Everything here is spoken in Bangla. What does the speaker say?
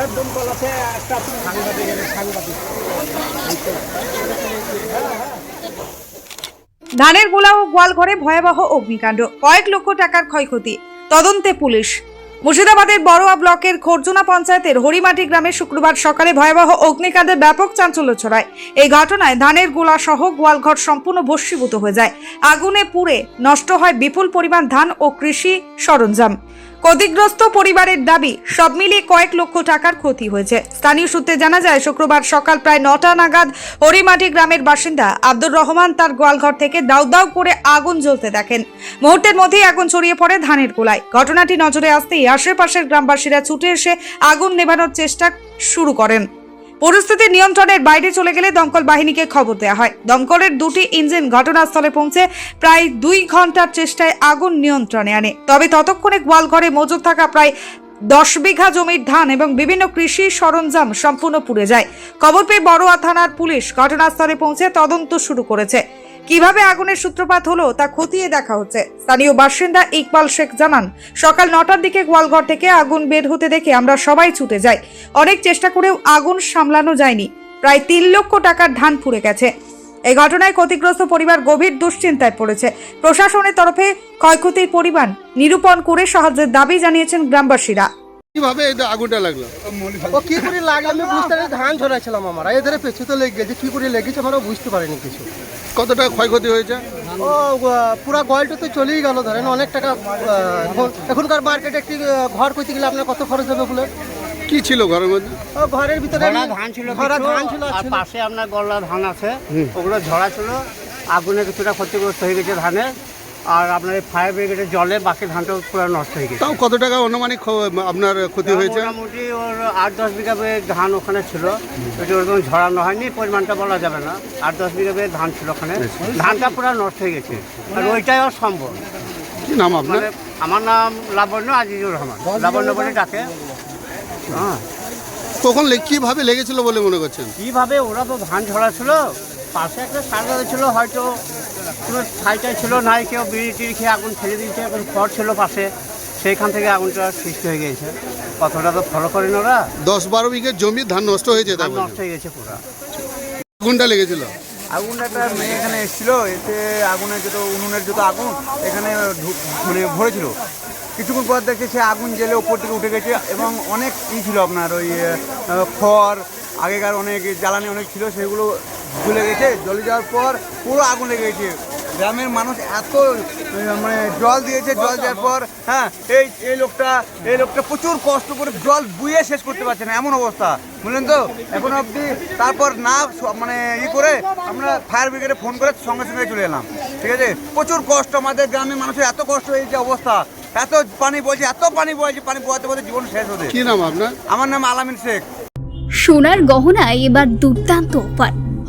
পাশের দমকলাতে একটা সাংবাদিক সাংবাদিক। ধানের গোলা ও গোয়ালঘরে ভয়াবহ অগ্নিকাণ্ড। কয়েক লক্ষ টাকার ক্ষয়ক্ষতি। তদন্তে পুলিশ। মুর্শিদাবাদের বড়োয়া ব্লকের খর্জুনা পঞ্চায়েতের হরিমাটি গ্রামে শুক্রবার সকালে ভয়াবহ অগ্নিকাণ্ডে ব্যাপক চাঞ্চল্য ছড়ায়। এই ঘটনায় ধানের গোলা সহ গোয়ালঘর সম্পূর্ণ ভস্মীভূত হয়ে যায়। আগুনে পুড়ে নষ্ট হয় বিপুল পরিমাণ ধান ও কৃষি সরঞ্জাম। ক্ষতিগ্রস্ত পরিবারের দাবি, সব মিলিয়ে কয়েক লক্ষ টাকার ক্ষতি হয়েছে। স্থানীয় সূত্রে জানা যায়, শুক্রবার সকাল প্রায় নটা নাগাদ হরিমাটি গ্রামের বাসিন্দা আব্দুর রহমান তার গোয়ালঘর থেকে দাউ দাউ করে আগুন জ্বলতে দেখেন। মুহূর্তের মধ্যেই আগুন ছড়িয়ে পড়ে ধানের গোলায়। ঘটনাটি নজরে আসতেই আশেপাশের গ্রামবাসীরা ছুটে এসে আগুন নেভানোর চেষ্টা শুরু করেন। পরিস্থিতি নিয়ন্ত্রণের বাইরে চলে গেলে দমকল বাহিনীকে খবর দেওয়া হয়। দমকলের দুটি ইঞ্জিন ঘটনাস্থলে পৌঁছে প্রায় দুই ঘণ্টার চেষ্টায় আগুন নিয়ন্ত্রণে আনে। তবে ততক্ষণে গোয়ালঘরে মজুদ থাকা প্রায় দশ বিঘা জমির ধান এবং বিভিন্ন কৃষি সরঞ্জাম সম্পূর্ণ পুড়ে যায়। খবর পেয়ে বড়োয়া থানার পুলিশ ঘটনাস্থলে পৌঁছে তদন্ত শুরু করেছে। কীভাবে আগুনের সূত্রপাত হলো তা খতিয়ে দেখা হচ্ছে। স্থানীয় বাসিন্দা ইকবাল শেখ জানান, সকাল নটার দিকে গোয়ালঘর থেকে আগুন বের হতে দেখে আমরা সবাই ছুটে যাই। অনেক চেষ্টা করেও আগুন সামলানো যায়নি। প্রায় তিন লক্ষ টাকার ধান পুড়ে গেছে। এই ঘটনায় ক্ষতিগ্রস্ত পরিবার গভীর দুশ্চিন্তায় পড়েছে। প্রশাসনের তরফে ক্ষয়ক্ষতির পরিমাণ নিরূপণ করে সাহায্যের দাবি জানিয়েছেন গ্রামবাসীরা। কীভাবে এটা আগুনটা লাগল? ও কি করে লাগল আমি বুঝতে পারি ধান ঝরাইছিলাম আমার। এদের পেছু তো লেগে গেছে কি করে লেগেছে আমরা বুঝতে পারিনি কিছু। কত টাকা ক্ষয়ক্ষতি হয়েছে? ও পুরা গয়টা তো চলেই গেল ধরেন অনেক টাকা এখনকার মার্কেটে একটি ঘর করতে গেলে আপনার কত খরচ হবে বলে কি ছিল ঘরের মধ্যে? ও ঘরের ভিতরে ধান ছিল ধান ছিল আর পাশে আপনার গল্লা ধান আছে ওগুলো ঝরা ছিল আগুনে কিছুটা ক্ষতিগ্রস্ত হয়ে গেছে ধানে। আর আপনার ফায়ার ব্রিগেডের জলে বাকি ধানটা পুরো নষ্ট হয়ে গেছে। তাও কত টাকা অনুমানিক আপনার ক্ষতি হয়েছে? মোটামুটি ওর আট দশ বিঘা ধান ওখানে ছিল। ওইটা ওরকম ঝরানো হয়নি পরিমাণটা বলা যাবে না। আট দশ বিঘা ধান ছিল ওখানে। ধানটা পুরো নষ্ট হয়ে গেছে। আর ওইটাই অসম্ভব কি নাম আপনার? মানে আমার নাম লাবণ্য আজিজুর রহমান। লাবণ্য বলে ডাকে। হ্যাঁ। কখন কীভাবে কীভাবে লেগেছিল বলে মনে করছেন? কীভাবে ওরা তো ধান ঝরা ছিল পাশে একটা সার ছিল হয়তো কোনো ছাইটাই ছিল নাই কেউ বিড়ি টিড়ি খেয়ে আগুন ছেড়ে দিয়েছে এখন খড় ছিল পাশে সেইখান থেকে আগুনটা সৃষ্টি হয়ে গিয়েছে। কতটা তো ফলো করেন ওরা। দশ বারো বিঘে জমি ধান নষ্ট হয়েছে ধান নষ্ট হয়ে গেছে পুরো। আগুনটা লেগেছিল? আগুনটা একটা মেয়ে এখানে এসেছিল এতে আগুনের যত উনুনের যত আগুন এখানে মানে ভরেছিল। কিছুক্ষণ পর দেখছে সে আগুন জেলে ওপর থেকে উঠে গেছে এবং অনেক ই ছিল আপনার ওই খড় আগেকার অনেক জ্বালানি অনেক ছিল সেগুলো জ্বলে গেছে জ্বলে যাওয়ার পর পুরো আগুন লেগে গেছে। গ্রামের মানুষ এত মানে জল দিয়েছে জল দেওয়ার পর হ্যাঁ এই এই লোকটা এই লোকটা প্রচুর কষ্ট করে জল বুয়ে শেষ করতে পারছে না এমন অবস্থা। বুঝলেন তো? এখন অবধি তারপর না মানে ই করে আমরা ফায়ার ব্রিগেডে ফোন করে সঙ্গে সঙ্গে চলে এলাম। ঠিক আছে? প্রচুর কষ্ট আমাদের গ্রামের মানুষের এত কষ্ট হয়েছে অবস্থা। এত পানি বলছে এত পানি বলছে পানি পোয়াতে পোয়াতে জীবন শেষ হতে। কি নাম আপনার? আমার নাম আলামিন শেখ। সোনার গহনায় এবার দুর্দান্ত অফার।